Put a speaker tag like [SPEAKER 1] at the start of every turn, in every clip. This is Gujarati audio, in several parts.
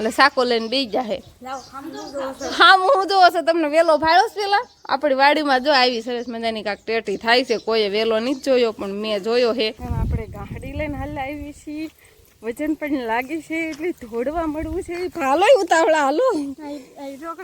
[SPEAKER 1] એટલે સાકો લઈને બી જાહે હા. હું જોવો છો તમને વેલો ભાડ્યો છે પેલા? આપણી વાડીમાં જો આવી સરસ મજાની કાંક ટેટી થાય છે કોઈએ વેલો નહીં જોયો પણ મેં જોયો હે. આપણે ગાડી લઈને હાલ આવી છીએ. વજન પણ લાગે છે એટલે ધોડવા મળવું છે. ભાલો ઉતાવળા હાલો.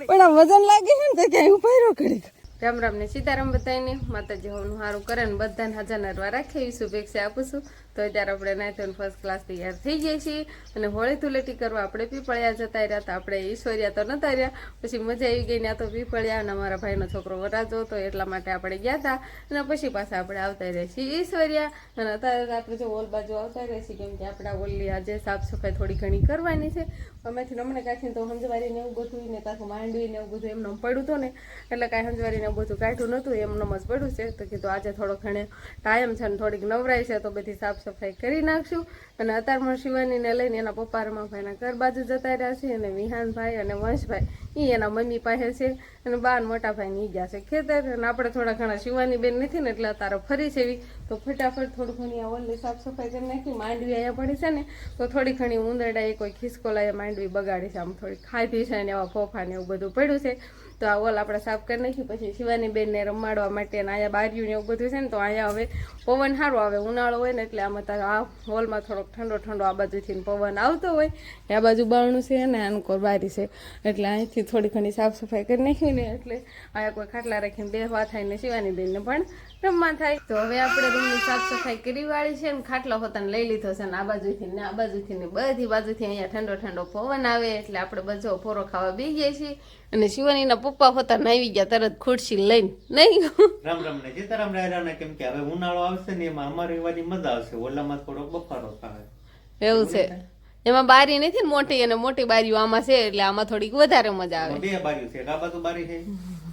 [SPEAKER 1] પણ આ વજન લાગે છે ને તો ક્યાંય ઉપાયરો કરી રામ રામ ને સીતારામ બધાને માતાજી હોવાનું સારું કરે ને બધાને હાજર નરવા રાખે એવી શુભેચ્છા આપું છું. તો અત્યારે આપણે નાયથન ફર્સ્ટ ક્લાસ તૈયાર થઈ જાય છીએ. અને હોળી ધૂલેટી કરવા આપણે પીપળિયા જતા રહ્યા હતા. આપણે ઈશ્વર્યા તો નતા રહ્યા. પછી મજા આવી ગઈ ને આ તો પીપળિયા અને અમારા ભાઈનો છોકરો વરાજો હતો, એટલા માટે આપણે ગયા હતા. અને પછી પાછા આપણે આવતા રહ્યા છીએ ઈશ્વરિયા અને અત્યારે આપણે જો ઓલ બાજુ આવતા રહ્યા છીએ, કેમ કે આપણે ઓલી આજે સાફ સફાઈ થોડી ઘણી કરવાની છે. અમેથી અમને કાઢીને તો હંજવારી ને એવું બધું ને પાછું માંડવી ને એવું બધું એમને પડ્યું હતું ને, એટલે કાંઈ હંજવારી ને એવું બધું કાઢ્યું નહોતું એમનેમ જ પડ્યું છે. તો કીધું આજે થોડો ઘણે ટાઈમ છે ને થોડીક નવરાઈ છે, તો બધી સાફ સફાઈ કરી નાખશું. અને અત્યારમાં શિવાનીને લઈને એના પપ્પા રમાભાઈના ઘર બાજુ જતા રહ્યા છે અને વિહાનભાઈ અને વંશભાઈ એ એના મમ્મી પાસે છે અને બા મોટાભાઈ મોટા ની ગયા છે ખેતર. અને આપણે થોડા ઘણા શિવાની બેન નથી ને, એટલે અત્યારે ફરી છે એવી તો ફટાફટ થોડું ઘણી આ ઓલી સાફ કરી નાખી, માંડવી અહીંયા પડી છે ને, તો થોડી ઘણી ઉંદરડા એ કોઈ ખિસકોલા માંડવી બગાડી છે, આમ થોડી ખાધી છે ને, એવા ફોફા ને એવું બધું પડ્યું છે. તો આ ઓલ આપણે સાફ કરી નાખ્યું, પછી શિવાની બેનને રમાડવા માટે અને અહીંયા બારીયું ને એવું બધું છે ને, તો અહીંયા હવે પવન સારો આવે, ઉનાળો હોય ને એટલે આમાં તારે આ હોલમાં થોડોક ઠંડો ઠંડો આ બાજુથી પવન આવતો હોય આ બાજુ બારણું છે ને આનું કોઈ બારી છે, એટલે અહીંથી થોડી ઘણી સાફ સફાઈ કરી નાખી ને એટલે અહીંયા કોઈ ખાટલા રાખીને બેહવા થાય ને શિવાની બેનને પણ રમવા થાય. તો હવે આપણે રૂમની સાફ સફાઈ કરી વાળી છે ને, ખાટલો હોતાને લઈ લીધો છે ને આ બાજુથી ને આ બાજુથી ને બધી બાજુથી અહીંયા ઠંડો ઠંડો પવન આવે, એટલે આપણે બધો ફોરો ખાવા બી ગઈએ છીએ. અને શિવાનીના પપ્પા હોતા આવી ગયા તરત ખુરશી લઈને. નહીં
[SPEAKER 2] રામ રામ ને સીતારામ રાય કેમ કે હવે ઉનાળો આવશે ને એમાં અમારે વાની મજા આવશે. ઓલામાં થોડો બફારો થાય.
[SPEAKER 1] એવું છે. એમાં બારી નથી ને મોટી અને મોટી બારીઓ આમાં છે એટલે આમાં થોડીક વધારે મજા આવે.
[SPEAKER 2] બે બારીઓ છે. આ બાજુ બારી છે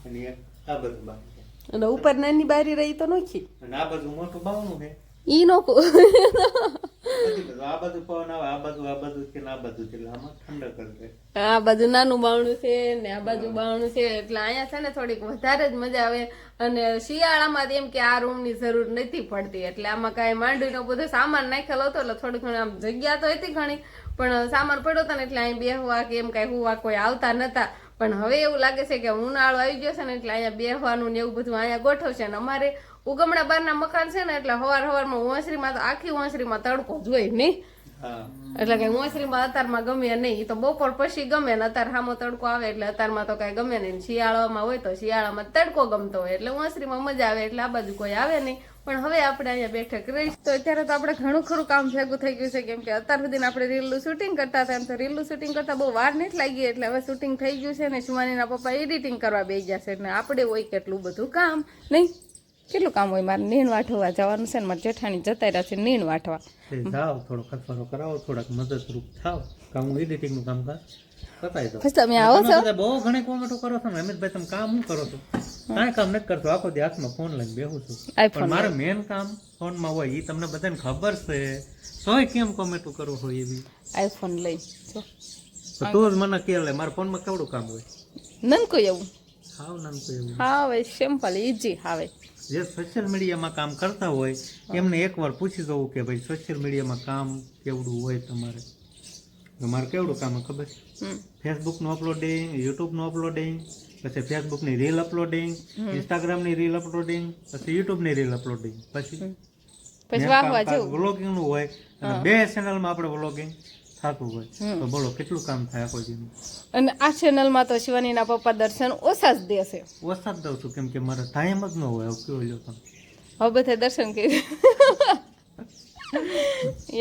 [SPEAKER 2] અને આ બાજુ બારી છે.
[SPEAKER 1] અને ઉપર નાની બારી રહી તો નોખી.
[SPEAKER 2] અને આ બાજુ મોટું બાવણું છે.
[SPEAKER 1] ઈ
[SPEAKER 2] બાજુ આ બાજુ
[SPEAKER 1] નાનું બાવણું છે ને આ બાજુ બાવણું છે, એટલે અહીંયા છે ને થોડીક વધારે જ મજા આવે. અને શિયાળામાં એમ કે આ રૂમની જરૂર નથી પડતી, એટલે આમાં કાંઈ માંડવીનો બધો સામાન નાખેલો હતો, એટલે થોડી ઘણી આમ જગ્યા તો હતી ઘણી, પણ સામાન પડ્યો હતો ને એટલે અહીં બેહવા કે એમ કાંઈ હોવા કોઈ આવતા નતા. પણ હવે એવું લાગે છે કે ઉનાળો આવી ગયો છે ને એટલે અહીંયા બેહવાનું ને એવું બધું અહીંયા ગોઠવશે ને અમારે ઉગમણા બારના મકાન છે ને એટલે હવાર હવારમાં ઓસરીમાં તો આખી ઓસરીમાં તડકો જોઈ નહીં. એટલે કે ઓસરીમાં અતારમાં ગમે નહીં. તો બપોર પછી ગમે ને અત્યારે હામો તડકો આવે એટલે અતારમાં તો કઈ ગમે નહીં. શિયાળામાં હોય તો શિયાળામાં તડકો ગમતો હોય એટલે ઓસરીમાં મજા આવે એટલે આ બાજુ કોઈ આવે નહીં. પણ હવે આપણે અહીંયા બેઠક રહીશ તો અત્યારે તો આપણે ઘણું ખરું કામ ભેગું થઈ ગયું છે કેમ કે અત્યાર સુધી આપણે રીલનું શૂટિંગ કરતા હતા એમ તો રીલનું શૂટિંગ કરતા બહુ વાર નથી લાગી એટલે હવે શૂટિંગ થઈ ગયું છે ને સુમાનીના પપ્પા એડિટિંગ કરવા બેસી છે ને આપણે હોય કેટલું બધું કામ નહીં? કેટલું કામ હોય? મારે નીણ વાઠવા જવાનું છે ને મારે જેઠાણી જતા રહ્યા છે નીણ
[SPEAKER 2] વાઠવા જાઓ થોડો કચરો કરાવો થોડાક મદદરૂપ થાવ કામ હું એડિટિંગનું કામ કર? બતાવી
[SPEAKER 1] તમે આવો છો?
[SPEAKER 2] બહુ ઘણી કોમેન્ટો કરો છો અમિતભાઈ તમે કામ શું કરો છો? કાંઈ કામ નથી કરતો આખો દી ફોન લઈને બેહું છું. પણ મારે મેન કામ ફોનમાં હોય એ તમને બધાને ખબર છે. તોય કેમ કોમેન્ટો કરવું હોય એવી?
[SPEAKER 1] આઈફોન લઈ. જો.
[SPEAKER 2] તો તો જ મને કે લે મારા ફોનમાં કેવડું કામ હોય?
[SPEAKER 1] નનકું એવું.
[SPEAKER 2] હાવ નાનકું એવું.
[SPEAKER 1] હા હવે સિમ્પલ ઈઝી હવે.
[SPEAKER 2] જે સોશિયલ મીડિયામાં કામ કરતા હોય એમને એકવાર પૂછી જવું કે ભાઈ સોશિયલ મીડિયામાં કામ કેવડું હોય તમારે? તમારે કેવડું કામ ખબર? છે ફેસબુકનું અપલોડિંગ યુટ્યુબનું અપલોડિંગ પછી ફેસબુકની રીલ અપલોડિંગ ઇન્સ્ટાગ્રામની રીલ અપલોડિંગ પછી યુટ્યુબની રીલ અપલોડિંગ પછી? વ્લોગિંગનું હોય અને બે ચેનલમાં આપણે વ્લોગિંગ થતું હોય તો બોલો કેટલું કામ થાય આખો દીનું?
[SPEAKER 1] અને આ ચેનલમાં તો શિવાનીના પપ્પા દર્શન ઓછા જ દેશે.
[SPEAKER 2] ઓછા જ દઉં છું કેમ કે મારે ટાઈમ જ ન હોય હવે કેવો લ્યો તમે?
[SPEAKER 1] હવે બધા દર્શન કરી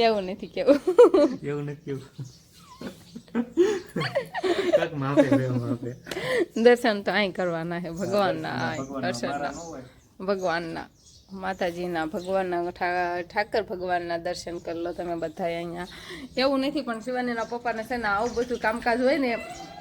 [SPEAKER 1] એવું નથી કેવું.
[SPEAKER 2] એવું નથી કેવું. કાંઈક માપે બે માપે.
[SPEAKER 1] દર્શન તો અહીં કરવાના છે ભગવાનના અહીં
[SPEAKER 2] ભગવાનના.
[SPEAKER 1] માતાજીના ભગવાનના ઠાકર ભગવાનના દર્શન કરી લો તમે બધા અહીંયા. એવું નથી, પણ શિવાનીના પપ્પાને છે ને આવું બધું કામકાજ હોય ને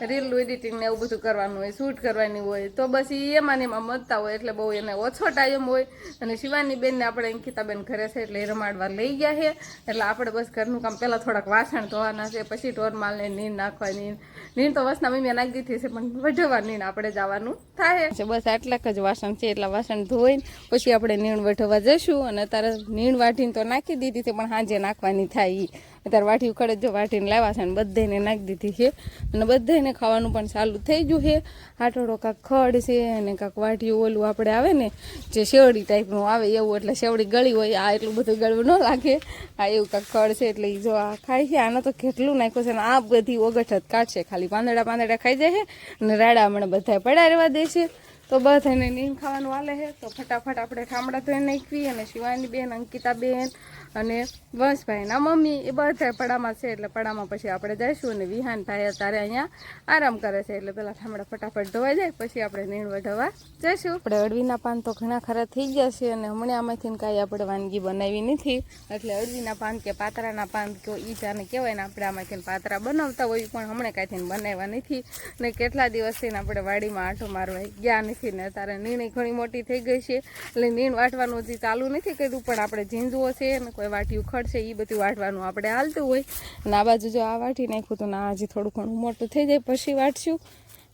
[SPEAKER 1] રીલનું એડિટિંગ ને એવું બધું કરવાનું હોય શૂટ કરવાની હોય, તો બસ એ એમાં ને એમાં મતતા હોય, એટલે બહુ એને ઓછો ટાઈમ હોય. અને શિવાની બેનને આપણે અંકિતાબેન ઘરે છે એટલે એ રમાડવા લઈ ગયા છે. એટલે આપણે બસ ઘરનું કામ પહેલાં થોડાક વાસણ ધોવાના છે, પછી ઢોરમાલને નીંદ નાખવાની. નીંદ તો વસના મમ્મી નાખી દીધી છે, પણ વઢવા નીંદ આપણે જવાનું થાય. છે, બસ આટલાક જ વાસણ છે, એટલા વાસણ ધોઈને પછી આપણે નીણ વઢવા જશું. અને તારે નીણ વાઢીને તો નાખી દીધી છે, પણ હાજે નાખવાની થાય ઈ. અત્યારે વાટી ઉખડે જો વાટીને લાવ્યા છે અને બધાને નાખી દીધી છે. અને બધાને ખાવાનું પણ ચાલુ થઈ ગયું છે. આટોડો કાંક ખડ છે અને કાંક વાટીયું ઓલું આપણે આવે ને, જે શેવડી ટાઈપનું આવે એવું, એટલે શેવડી ગળી હોય, આ એટલું બધું ગળવું ન લાગે. આ એવું કાંક ખડ છે એટલે એ જો આ ખાય છે. આને તો કેટલું નાખ્યું છે અને આ બધી ઓગઠ જ કાઢશે ખાલી પાંદડા પાંદડા ખાઈ જાય છે અને રાડા હમણાં બધા પડ્યા રહેવા દે છે. તો બધાને નીમ ખાવાનું હાલે છે. તો ફટાફટ આપણે ઠામડા ધોઈ નાખવી અને શિવાની બેન, અંકિતા બેન અને વંશભાઈના મમ્મી એ બધા પડામાં છે એટલે પડામાં પછી આપણે જઈશું અને વિહાનભાઈ અત્યારે અહીંયા આરામ કરે છે એટલે પેલા ઠામડા ફટાફટ ધોવાઈ જાય, પછી આપણે નીણ ધોવા જઈશું. આપણે અળવીના પાન તો ઘણા ખરા થઈ ગયા છે અને હમણાં આમાંથી કાંઈ આપણે વાનગી બનાવી નથી. એટલે અળવીના પાન કે પાતરાના પાન કે ઈ જાને કહેવાય ને આપણે આમાંથી પાતરા બનાવતા હોય પણ હમણાં કાંઈથી બનાવ્યા નથી. ને કેટલા દિવસથી આપણે વાડીમાં આંટો મારવા ગયા નથી ને અત્યારે નીણ ઘણી મોટી થઈ ગઈ છે. એટલે નીણ વાટવાનું હજી ચાલુ નથી કર્યું, પણ આપણે ઝીંઝુઓ છે ને કોઈ વાટી ઉખડશે એ બધું વાટવાનું આપણે હાલતું હોય. અને આ બાજુ જો આ વાટી નાખ્યું તો ના હજી થોડું ઘણું મોટું થઈ જાય, પછી વાટશું.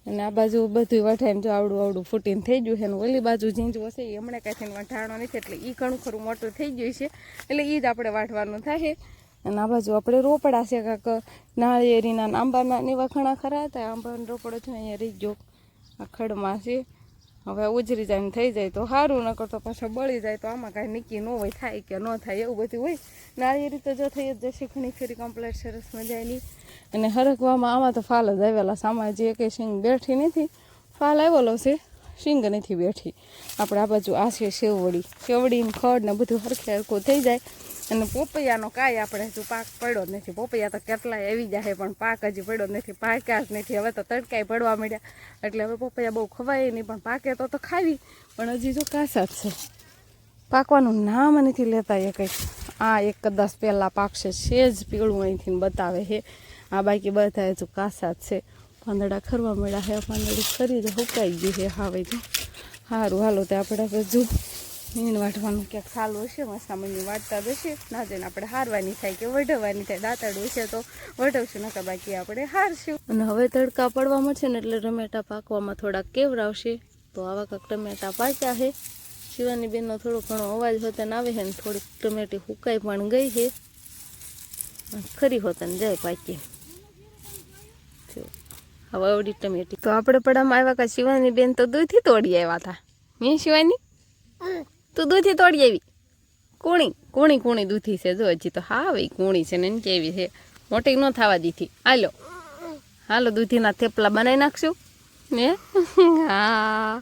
[SPEAKER 1] અને આ બાજુ બધું વઠાઈને જો આવડું આવડું ફૂટીને થઈ ગયું છે. અને ઓલી બાજુ ઝીંઝું હશે એ હમણાં કાંઈથી વઢાણો નથી, એટલે એ ઘણું ખરું મોટું થઈ ગયું છે. એટલે એ જ આપણે વાટવાનું થાય. અને આ બાજુ આપણે રોપડા છે, કાંક નાળિયેરીના આંબાના એવા ઘણા ખરા હતા. આંબાનો રોપડો છે અહીંયા રહી ગયો, આ ખડમાં છે. હવે ઉજરી જાય થઈ જાય તો સારું ન કરતો પાછો બળી જાય તો આમાં કાંઈ નીકી ન હોય, થાય કે ન થાય એવું બધું હોય. નાળિયેરી રીતે જો થઈ જ જશે, ઘણી ફેરી કમ્પ્લેટ સરસ મજાની. અને હરકવામાં આમાં તો ફાલ જ આવેલા સામા જે કંઈ સિંગ બેઠી નથી, ફાલ આવેલો છે. સિંગ નથી બેઠી. આપણે આ બાજુ આ છે સેવડી સેવડીને ખડ ને બધું હરખે હરખું થઈ જાય. અને પોપૈયાનો કાંઈ આપણે હજુ પાક પડ્યો જ નથી. પોપૈયા તો કેટલાય આવી જાય પણ પાક હજી પડ્યો નથી. પાક્યા જ નથી. હવે તો તડકાય પડવા માંડ્યા. એટલે હવે પોપૈયા બહુ ખવાય નહીં, પણ પાકે તો તો ખાવી. પણ હજી જો કાસા જ છે. પાકવાનું નામ નથી લેતા એ કંઈક આ એક કદાચ પહેલાં પાકશે જ પીળું અહીંથી બતાવે છે. આ બાકી બધા હજુ કાસા જ છે. પાંદડા ખરવા મળ્યા છે. પાંદડું ખરી જ હુકાઈ ગઈ છે. હવે તો સારું, હાલો તે આપણે બધું નીણ વાટવાનું ક્યાંક સારું હશે મસામણી વાટતા જશે ના જઈને આપણે હારવાની થાય કે વઢવવાની થાય દાંતડું હશે તો વઢવશું, નકર બાકી આપણે હારશું. અને હવે તડકા પડવા મળશે ને એટલે ટમેટા પાકવામાં થોડાક કેવરાવશે તો આવા કાંક ટમેટા પાક્યા છે. શિવાની બેનનો થોડો ઘણો અવાજ હોતન આવે છે ને થોડીક ટમેટી હુકાઈ પણ ગઈ છે. ખરી હોતન જાય પાકી. હવે અવડી ટમેટી. તો આપણે પડામાં આવ્યા કા શિવાની બેન તો દૂધથી તોડી આવ્યા હતા. મેં શિવાની? તું દૂધી તોડી આવી. કોણી કોણી કોણી દૂધી છે. જો, હજી તો હા ભાઈ, કુણી છે ને કેવી છે. મોટી ન થવા દીધી. હાલો. હાલો, દૂધીના થેપલા બનાવી નાખશું. ને હા.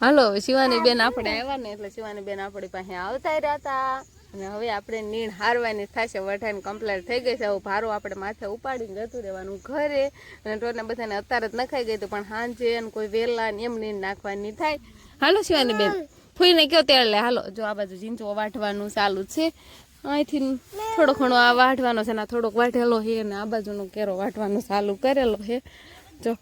[SPEAKER 1] હાલો શિવાની બેન આપણે આવ્યા ને એટલે શિવાની બેન આપણી પાસે આવતા રહ્યા હતા. અને હવે આપણે નીણ હારવાની થશે. વઢાઈને કમ્પ્લેટ થઈ ગઈ છે. હવે ભારો આપણે માથે ઉપાડીને જતું રહેવાનું ઘરે. અને ટોને બધાને અત્યારે જ નખાઈ ગઈ હતું, પણ સાંજે ને કોઈ વેલા ને એમ નીણ નાખવાની થાય. હાલો શિવાની બેન ફૂઈને કયો તેલ લે? હાલો, જો આ બાજુ જીંચો વાઢવાનું ચાલુ છે. અહીંથી થોડો ઘણો આ વાઢવાનો છે ને થોડોક વાઢેલો છે અને આ બાજુનો કેરો વાઢવાનો ચાલુ કરેલો છે. જો,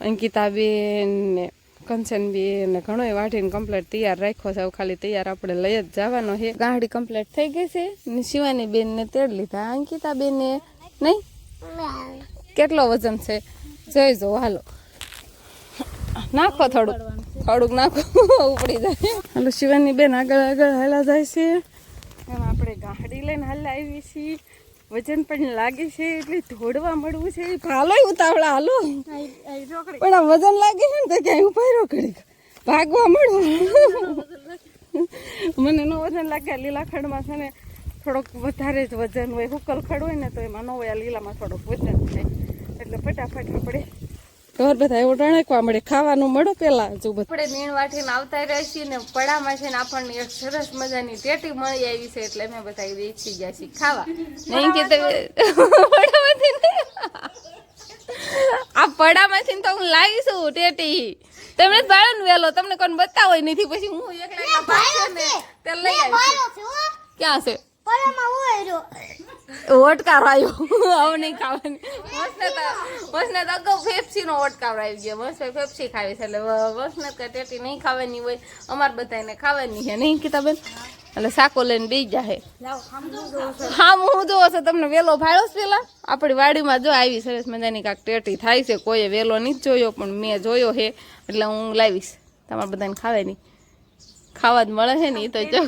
[SPEAKER 1] અંકિતાબેન ને કંચનબેન ને ઘણો વાઢીને કમ્પ્લેટ તૈયાર રાખ્યો છે. ખાલી તૈયાર આપણે લઈ જ જવાનો છે. ગાડી કમ્પ્લેટ થઈ ગઈ છે ને શિવાની બેન ને તેડ લીધા. અંકિતાબેન ને નહીં? કેટલો વજન છે? જોઈ જો હાલો. નાખો થોડુંક. થોડુંક નાખો ઉપડી જાય. હાલો શિવાની બેન આગળ આગળ હાલા જાય છે. એમ આપણે ગાડી લઈને હાલા આવી છીએ. વજન પણ લાગે છે એટલે ધોડવા મળવું છે. હાલો ઉતાવળા હાલો. પણ આ વજન લાગે છે ને તો ક્યાંય ઉપાયરો રોકડી ભાગવા મળવું મને નો વજન લાગે લીલા ખડમાં છે ને થોડોક વધારે જ વજન હોય. હુકલ ખડ હોય ને તો એમાં ન હોય આ લીલામાં થોડોક વજન થાય. એટલે ફટાફટ આપણે ઘર બધા એવું રણકવા મળે ખાવાનું મળો પેલા જો આપણે નીણ વાટીને આવતા રહ્યા છીએ ને પડામાં છે ને આપણને એક સરસ મજાની ટેટી મળી આવી છે એટલે અમે બધા વેચી ગયા છીએ ખાવા. નહીં કે તમે પડામાંથી આ પડામાંથી તો હું લાવીશું ટેટી. તમે જ ભાડો ને વેલો તમને કોણ બતાવો નથી. પછી હું એકલા ને તે લઈ આવી ક્યાં છે? ઓટકાર આવ્યો હવે નહીં ખાવાની. વસને તો અગાઉ ફેફસીનો નો આવી ગયો. મસ્ત ફેફસી ખાવી છે. એટલે વસને કે ટેટી નહીં ખાવાની હોય. અમાર બધાને ખાવાની છે. નહીં કિતાબેન? એટલે સાકો લઈને બેસી જાહે. હા હું જોવો છો? તમને વેલો ભાડો છે પેલા? આપણી વાડીમાં જો આવી સરસ મજાની કાંક ટેટી થાય છે. કોઈએ વેલો નહીં જોયો પણ મેં જોયો છે. એટલે હું લાવીશ. તમારે બધાને ખાવાની. ખાવા જ મળે છે ને એ તો જો.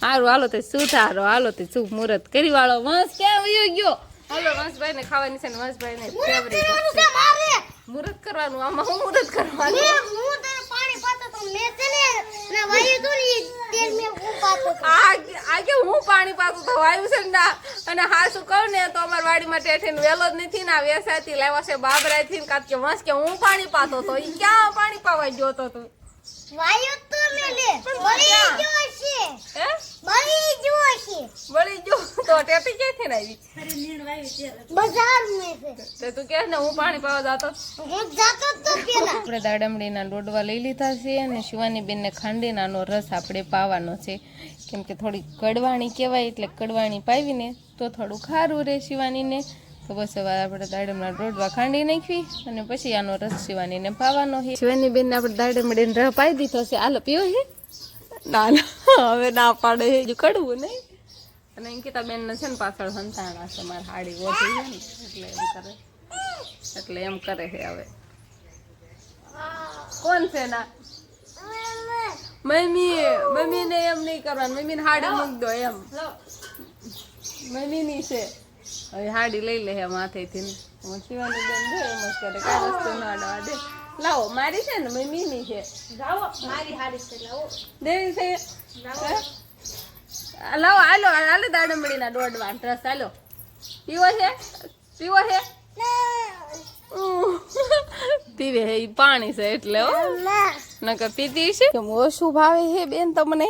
[SPEAKER 1] હારું હાલો તે થારો? હાલો તે શુભ મુહૂર્ત કરી વાળો. વંશ ક્યાં વયો ગયો? હાલો વંશભાઈ ને ખાવાની છે ને વંશભાઈ ને ફેવરેટ મુહૂર્ત કરવાનું આમાં હું મુહૂર્ત કરવાનું? આ આ કે હું પાણી પાતું તો વાયુ છે ને અને હા શું કહું ને તો અમારી વાડીમાં ટેઠીને વેલો જ નથી ના વેસાથી લાવ્યા છે બાબરાથી કાત કે વંશ કે હું પાણી પાતો તો ઈ ક્યાં પાણી પાવા ગયો તો તું?
[SPEAKER 3] વાયુ તો મેલે બળી ગયો છે
[SPEAKER 1] હે?
[SPEAKER 3] બળી ગયો છે
[SPEAKER 1] જો. તો ટેટી ક્યાંથી ને આવી
[SPEAKER 3] બજાર મે છે.
[SPEAKER 1] તો તું કે ને હું પાણી પાવા જાતો.
[SPEAKER 3] હું જાતો તો પેલા.
[SPEAKER 1] આપણે દાડમડીના ડોડવા લઈ લીધા છે અને શિવાની બેનને ખાંડીનાનો રસ આપણે પાવાનો છે. કેમ કે થોડી કડવાણી કહેવાય એટલે કડવાણી પાવીને તો થોડું ખારું રહે શિવાનીને. તો બસ આપણે દાડમના ડોડવા ખાંડી નાખવી અને પછી આનો રસ શિવાનીને પાવાનો છે શિવાની બેનને આપણે દાડમડીને રહ પાઈ દીધો છે. આલો પીવો છે ના ના, હવે ના પાડે હજુ કડવું નહીં. અને અંકિતા બેનને છે ને પાછળ સંતાણા છે, મારે હાડી ઓછી છે ને, એટલે એમ કરે. એટલે એમ કરે છે હવે. કોણ છે ના મમ્મી, મમ્મીને એમ નહીં કરવાનું. મમ્મીને હાડી મૂક દો એમ. મમ્મીની છે. હવે હાડી લઈ લે હે માથેથી હું શિવાની બેન દે એમ જ કરે કાંઈ વસ્તુ ના અડવા દે. લાવો મારી છે ને મમ્મી ની છે.
[SPEAKER 3] મારી હાડી છે લાવો.
[SPEAKER 1] દેવી છે? લાવો. હાલો હાલો દાડમડીના દોડવા રસ હાલો. પીવો છે? પીવો છે? પીવે હે ઈ પાણી છે એટલે હો. નકર પીતી છે કેમ ઓછું ભાવે હે બેન તમને?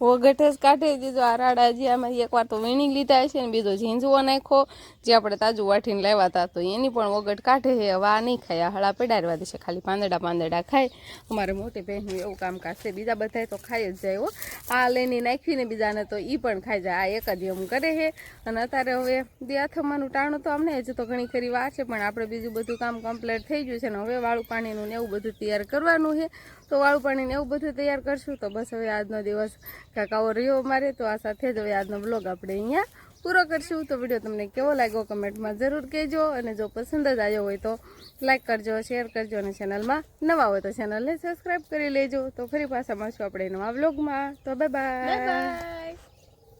[SPEAKER 1] ઓગટ જ કાઢી દીધો આ રાડાજી. આમાં એકવાર તો વીણી લીધા છે ને બીજો ઝીંઝવો નાખો જે આપણે તાજું વાટીને લાવ્યા હતા તો એની પણ ઓગટ કાઢે છે. હવે આ નહીં ખાય, આ હળા પડારવા દેશે. ખાલી પાંદડા પાંદડા ખાય. અમારે મોટી બહેનનું એવું કામકાજ છે. બીજા બધાય તો ખાઈ જ જાય આ લઈને નાખીને બીજાને તો એ પણ ખાઈ જાય. આ એક જ એમ કરે છે. અને અત્યારે હવે બે આથમાનું ટાણું તો અમને હજુ તો ઘણી ખરી વાર છે. પણ આપણે બીજું બધું કામ કમ્પ્લીટ થઈ ગયું છે ને હવે વાળું પાણીનું ને એવું બધું તૈયાર કરવાનું છે. તો વાળું પાણીને એવું બધું તૈયાર કરશું તો બસ હવે આજનો દિવસ કાકાઓ રહ્યો મારે તો આ સાથે જ હવે આજનો બ્લોગ આપણે અહીંયા પૂરો કરશું. તો વીડિયો તમને કેવો લાગ્યો કમેન્ટમાં જરૂર કહેજો અને જો પસંદ જ આવ્યો હોય તો લાઇક કરજો શેર કરજો અને ચેનલમાં નવા હોય તો ચેનલને સબસ્ક્રાઈબ કરી લેજો. તો ફરી પાછા મળશું આપણે નવા બ્લોગમાં તો bye bye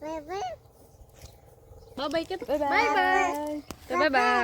[SPEAKER 3] bye bye
[SPEAKER 1] bye bye